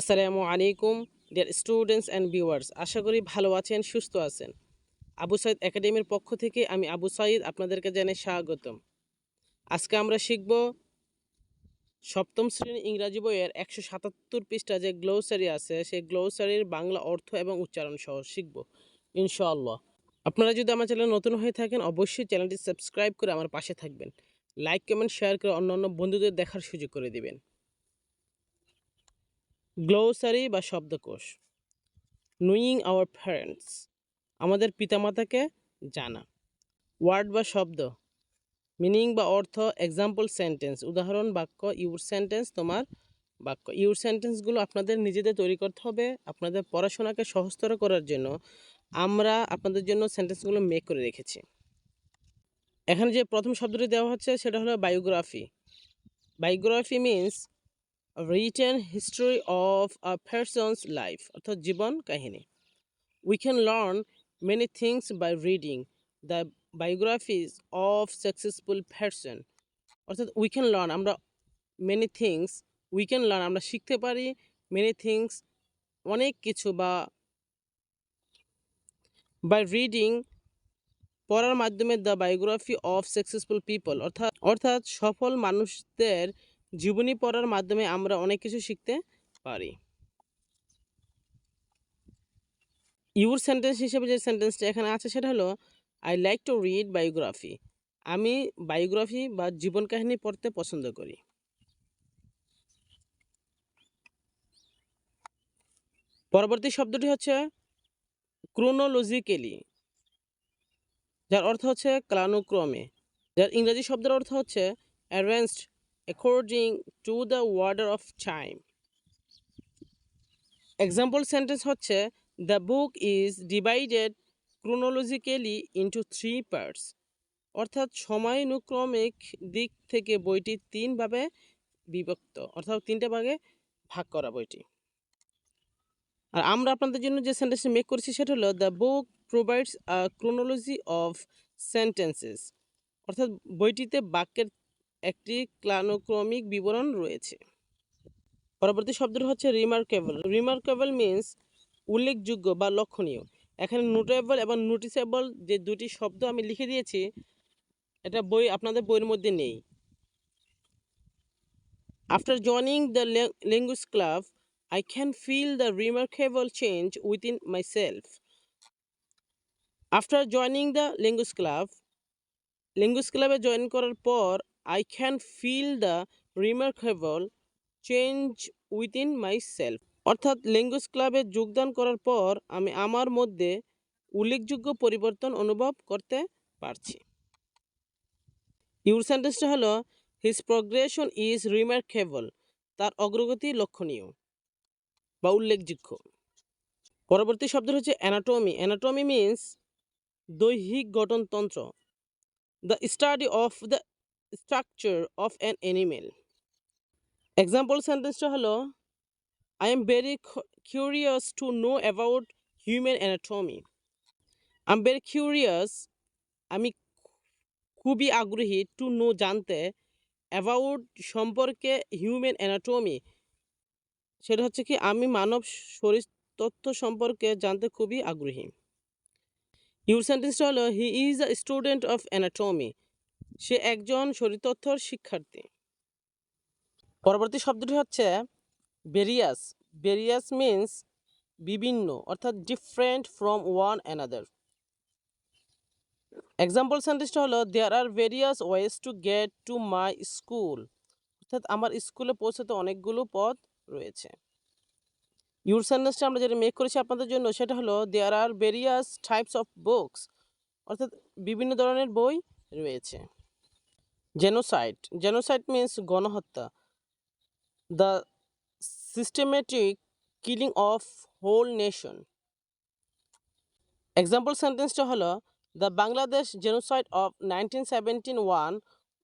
আসসালামু আলাইকুম dear students and viewers আশা করি ভালো আছেন, সুস্থ আছেন। আবু সাইদ একাডেমির পক্ষ থেকে আমি আবু সাইদ আপনাদেরকে জানাই স্বাগতম। আজকে আমরা শিখব সপ্তম শ্রেণি ইংরাজি বইয়ের একশো সাতাত্তর পৃষ্ঠা যে গ্লোসারি আছে, সেই গ্লোসারির বাংলা অর্থ এবং উচ্চারণ সহ শিখব, ইনশাআল্লাহ। আপনারা যদি আমার চ্যানেল নতুন হয়ে থাকেন, অবশ্যই চ্যানেলটি সাবস্ক্রাইব করে আমার পাশে থাকবেন। লাইক, কমেন্ট, শেয়ার করে অন্যান্য বন্ধুদের দেখার সুযোগ করে দিবেন। গ্লোসারি বা শব্দকোষ। নুইং আওয়ার প্যারেন্টস আমাদের পিতামাতাকে জানা। ওয়ার্ড বা শব্দ মিনিং বা অর্থ এক্সাম্পল সেন্টেন্স উদাহরণ, বাক্য ইউর সেন্টেন্স তোমার বাক্য। ইউর সেন্টেন্সগুলো আপনাদের নিজেদের তৈরি করতে হবে, আপনাদের পড়াশোনাকে সহজতর করার জন্য। আমরা আপনাদের জন্য সেন্টেন্সগুলো মেক করে রেখেছি। এখানে যে প্রথম শব্দটি দেওয়া হচ্ছে, সেটা হলো biography biography means written history of a person's life অর্থাৎ জীবন কাহিনী। We can learn many things by reading the biographies of successful person অর্থাৎ উই ক্যান লার্ন আমরা many things we can learn আমরা শিখতে পারি মেনি থিংস অনেক কিছু বা বাই রিডিং পড়ার মাধ্যমে the biography of successful people অর্থাৎ অর্থাৎ সফল মানুষদের জীবনী পড়ার মাধ্যমে আমরা অনেক কিছু শিখতে পারি। ইউর সেন্টেন্স হিসেবে যে সেন্টেন্সটা এখানে আছে সেটা হলো I like to read biography আমি বায়োগ্রাফি বা জীবন কাহিনী পড়তে পছন্দ করি। পরবর্তী শব্দটি হচ্ছে ক্রোনোলজিক্যালি যার অর্থ হচ্ছে কালানুক্রমে। যার ইংরেজি শব্দের অর্থ হচ্ছে arranged according to the order of time. Example sentence হচ্ছে the book is divided chronologically into three parts অর্থাৎ সময়ানুক্রমিক দিক থেকে বইটি তিন ভাবে বিভক্ত, অর্থাৎ তিনটে ভাগে ভাগ করা বইটি। আর আমরা আপনাদের জন্য যে সেন্টেন্সটি মেক করেছি সেটা হলো the book provides a chronology of sentences অর্থাৎ বইটিতে বাক্যের একটি ক্লানুক্রমিক বিবরণ রয়েছে। পরবর্তী শব্দটি হচ্ছে রিমার্কেবল রিমার্কেবল মিন্স উল্লেখযোগ্য বা লক্ষণীয়। এখানে নোটেবল এবং নোটিসেবল যে দুটি শব্দ আমি লিখে দিয়েছি, এটা বই, আপনাদের বইয়ের মধ্যে নেই। After joining the language club I can feel the remarkable change within my self after joining the language club language ক্লাবে জয়েন করার পর I can feel the remarkable change within my self অর্থাৎ ল্যাঙ্গুয়েজ ক্লাবে যোগদান করার পর আমি আমার মধ্যে উল্লেখযোগ্য পরিবর্তন অনুভব করতে পারছি। ইউর সেন্টেন্সটা হলো হিজ প্রগ্রেশন ইজ রিমার্কেবল তার অগ্রগতি লক্ষণীয় বা উল্লেখযোগ্য। পরবর্তী শব্দ হচ্ছে অ্যানাটমি অ্যানাটমি মিন্স দৈহিক গঠনতন্ত্র। The study of the structure of an animal example সেন্টেন্সটা হলো I am very curious to know about human anatomy I am very curious আমি খুবই আগ্রহী টু নো জানতে অ্যাবাউট সম্পর্কে হিউম্যান অ্যানাটমি সেটা হচ্ছে কি, আমি মানব শরীর তথ্য সম্পর্কে জানতে খুবই আগ্রহী। ইউর সেন্টেন্সটা হলো he is a student of anatomy সে একজন শরীরতত্ত্বর শিক্ষার্থী। পরবর্তী শব্দটি হচ্ছে বেরিয়াস। বেরিয়াস মিন্স বিভিন্ন, অর্থাৎ different from one another example সেন্টেন্সটা হলো there are various ways to get to my school অর্থাৎ আমার স্কুলে পৌঁছাতে অনেকগুলো পথ রয়েছে। ইউর সেন্টেন্সটা আমরা যেটা মেক করেছি আপনাদের জন্য, সেটা হলো there are various types of books অর্থাৎ বিভিন্ন ধরনের বই রয়েছে। জেনোসাইড জেনোসাইড মিন্স গণহত্যা। The systematic killing of whole nation example সেন্টেন্সটা হলো the Bangladesh genocide of nineteen seventeen one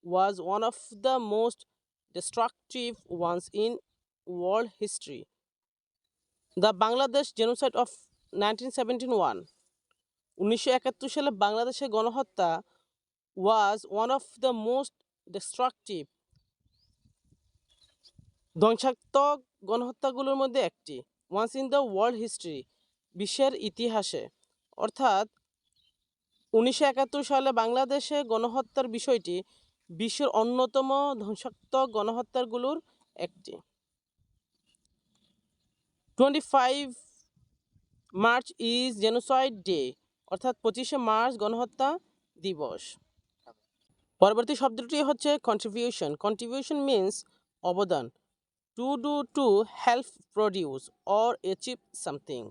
was one of the most destructive ones in world history. The Bangladesh genocide of 1971 উনিশশো একাত্তর সালে বাংলাদেশের গণহত্যা was one of the most destructive ধ্বংসাত্মক গণহত্যাগুলোর মধ্যে একটি। Ones in the world history বিশ্বের ইতিহাসে, অর্থাৎ উনিশশো একাত্তর সালে বাংলাদেশে গণহত্যার বিষয়টি বিশ্বের অন্যতম ধ্বংসাত্মক গণহত্যাগুলোর একটি। Twenty five March is genocide day অর্থাৎ পঁচিশে মার্চ গণহত্যা দিবস। পরবর্তী শব্দটি হচ্ছে কন্ট্রিবিউশন কন্ট্রিবিউশন মিন্স অবদান। To do to help produce or achieve something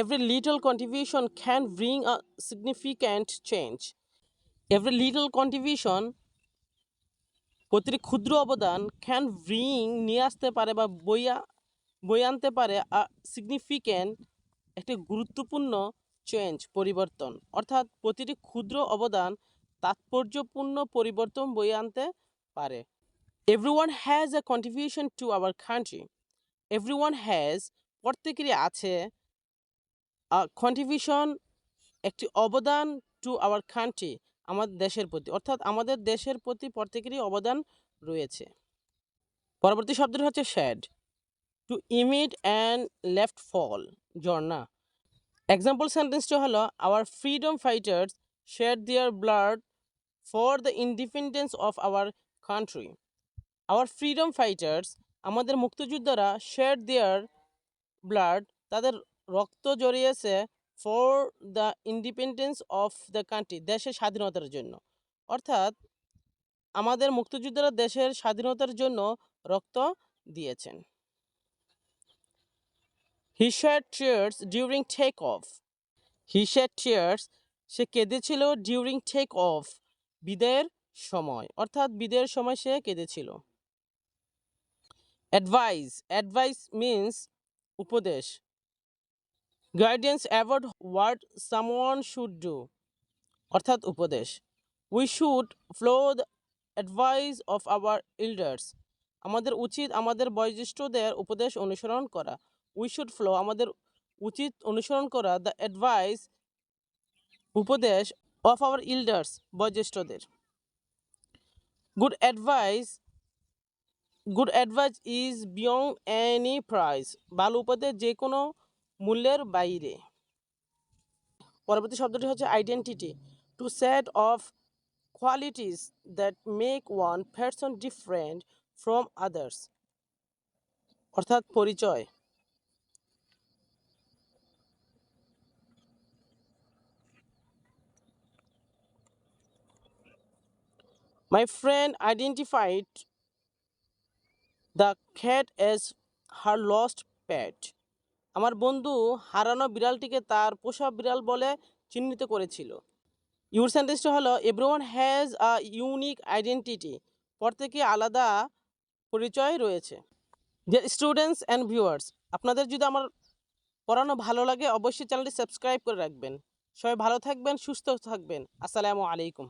every little contribution can bring a significant change every little contribution, প্রতিটি ক্ষুদ্র অবদান ক্যান ব্রিং নিয়ে আসতে পারে বা বইয়া, বই আনতে পারে সিগনিফিক্যান্ট একটি গুরুত্বপূর্ণ চেঞ্জ পরিবর্তন। অর্থাৎ প্রতিটি ক্ষুদ্র অবদান তাৎপর্যপূর্ণ পরিবর্তন বই আনতে পারে। Everyone has a contribution to our country everyone has প্রত্যেকেরই আছে কন্ট্রিবিউশন একটি অবদান টু আওয়ার কান্ট্রি আমাদের দেশের প্রতি। অর্থাৎ আমাদের দেশের প্রতি প্রত্যেকেরই অবদান রয়েছে। পরবর্তী শব্দটি হচ্ছে shed to emit and left fall জর্না example সেন্টেন্সটি হলো our freedom fighters share their blood for the independence of our country our freedom fighters আমাদের মুক্তিযোদ্ধারা শেয়ার দেয়ার ব্লাড তাদের রক্ত জড়িয়েছে for the independence of the country দেশের স্বাধীনতার জন্য। অর্থাৎ, আমাদের মুক্তিযোদ্ধারা দেশের স্বাধীনতার জন্য রক্ত দিয়েছেন। He shed tears during take off he shed tears সে কেঁদেছিল ডিউরিং টেক অফ বিদায়ের সময়, অর্থাৎ বিদায়ের সময় সে কেঁদেছিল। অ্যাডভাইস অ্যাডভাইস মিন্স উপদেশ। Guidance about what someone should do অর্থাৎ উপদেশ। We should follow the advice of our elders আমাদের উচিত আমাদের বয়োজ্যেষ্ঠদের উপদেশ অনুসরণ করা। উই শুড ফ্লো আমাদের উচিত অনুসরণ করা দ্য অ্যাডভাইস উপদেশ of our elders বয়োজ্যেষ্ঠদের good advice good advice is beyond any price ভালো উপদেশ যে কোনো মূল্যের বাইরে পরবর্তী শব্দটি হচ্ছে identity to set of qualities that make one person different from others অর্থাৎ পরিচয় My friend identified the cat as her lost pet. আমার বন্ধু হারানো বিড়ালটিকে তার পোষা বিড়াল বলে চিহ্নিত করেছিল। ইউর সেন্টেন্সটা হলো everyone has a unique identity প্রত্যেকে আলাদা পরিচয় রয়েছে। যে স্টুডেন্টস অ্যান্ড ভিউয়ার্স আপনাদের যদি আমার পড়ানো ভালো লাগে, অবশ্যই চ্যানেলটি সাবস্ক্রাইব করে রাখবেন। সবাই ভালো থাকবেন, সুস্থ থাকবেন। আসসালামু আলাইকুম।